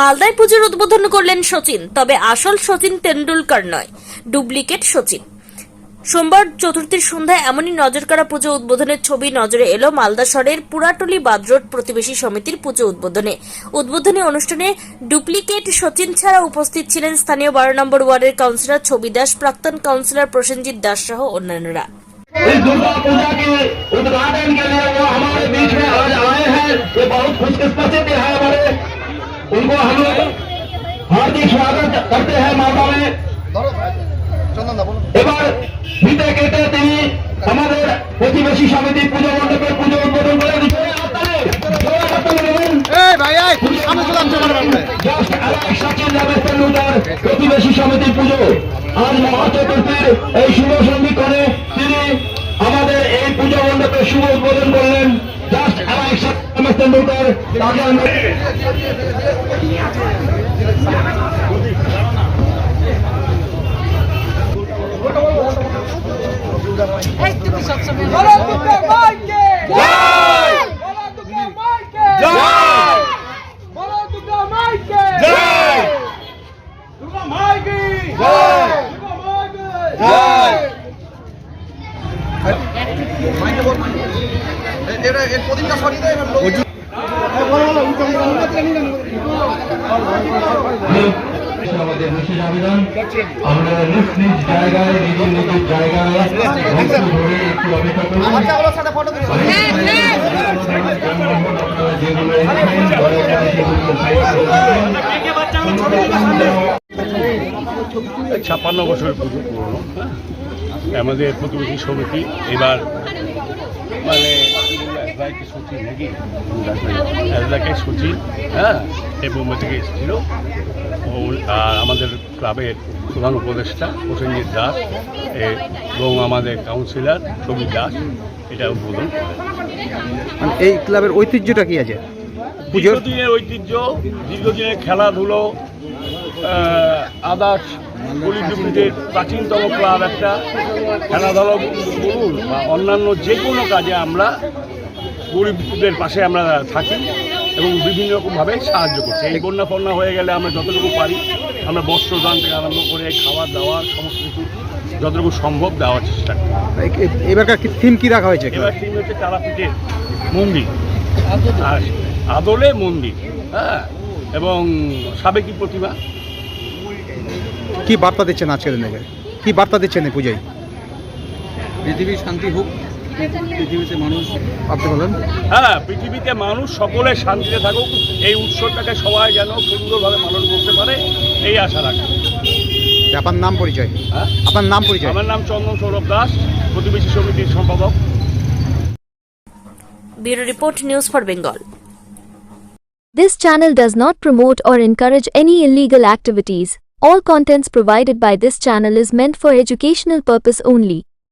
মালদায় পুজোর উদ্বোধন করলেন সচিন, তবে আসল সচিন তেন্ডুলকার নয়, ডুপ্লিকেট সচিন। সোমবার চতুর্থীর সন্ধ্যায় এমনই নজরকাড়া পুজো উদ্বোধনের ছবি নজরে এলো মালদা শহরের পুরাটলি বাদরোড প্রতিবেশী সমিতির পুজো উদ্বোধনে। উদ্বোধনী অনুষ্ঠানে ডুপ্লিকেট সচিন ছাড়া উপস্থিত ছিলেন স্থানীয় বারো নম্বর ওয়ার্ডের কাউন্সিলর ছবি দাস প্রাক্তন কাউন্সিলর প্রসেনজিৎ দাস সহ অন্যান্যরা। हार्दिक स्वागत करते हैं माता में এবার ফিতে কেটে তিনি আমাদের প্রতিবেশী সমিতি পুজো মণ্ডপের পুজো উদ্বোধন করে দিচ্ছেন এই ভাই এই আমি চলে আসছি আমার বাড়িতে। জাস্ট আলাইক সচিন রমেশ তেন্ডুলকর প্রতিবেশী সমিতি পুজো আজ মহাচতুর্থীর এই শুভ সন্ধিক্ষণে তিনি আমাদের এই পুজো মণ্ডপের শুভ উদ্বোধন করলেন জাস্ট আলাইক সচিন রমেশ তেন্ডুলকর তাকে আমরা বলো। দুর্গা মাইকে। জয়! বলো দুর্গা মাইকে। জয়! বলো দুর্গা মাইকে। জয়! দুর্গা মাইকে। জয়! দুর্গা মাইকে। জয়! এটা এর প্রদীপটা সরিয়ে দেয় ছাপ্পান্ন বছর পুজো পুরনো হ্যাঁ। আমাদের প্রতিবেশী সমিতি এবার মানে সচিন নাকি? সচিন হ্যাঁ এই বোম্বে থেকে এসেছিল। আর আমাদের ক্লাবের প্রধান উপদেষ্টা প্রসেনজিৎ দাস এবং আমাদের কাউন্সিলর ছবি দাস এটা উদ্বোধন করলেন মানে এই ক্লাবের ঐতিহ্যটা কি আছে? পুজোর? দীর্ঘদিনের ঐতিহ্য দীর্ঘদিনের খেলাধুলো আদার্স পলিডুপিদের প্রাচীনতম ক্লাব একটা। খেলাধুলা বলুন বা অন্যান্য যে কোনো কাজে আমরা গরিবদের পাশে আমরা থাকি এবং বিভিন্ন রকমভাবে সাহায্য করছি। এই বন্যা ফন্যা হয়ে গেলে আমরা যতটুকু পারি আমরা বস্ত্রদান থেকে আরম্ভ করে খাওয়া দাবার সমস্ত কিছু যতটুকু সম্ভব দেওয়ার চেষ্টা করি। এ- এ- এবারকার থিম কি রাখা হয়েছে এবার থিম হচ্ছে তারাপীঠের মন্দির। আর আদলে মন্দির হ্যাঁ? এবং সাবেকি প্রতিমা। কি বার্তা দিচ্ছেন আজকের দিনে? কি বার্তা দিচ্ছেন এই পুজোয়? পৃথিবীর শান্তি হোক। পৃথিবীতে মানুষ আপনি বলেন হ্যাঁ পৃথিবীতে মানুষ সকলে শান্তিতে থাকুক এই উৎসবটাকে সবাই যেন সুন্দরভাবে পালন করতে পারে এই আশা রাখি। আপনার নাম পরিচয়। হ্যাঁ? আপনার নাম পরিচয়। আমার নাম চন্দন সৌরভ দাস প্রতিবেশী সমিতির সম্পাদক। Bureau report news for Bengal. This channel does not promote or encourage any illegal activities. All contents provided by this channel is meant for educational purpose only.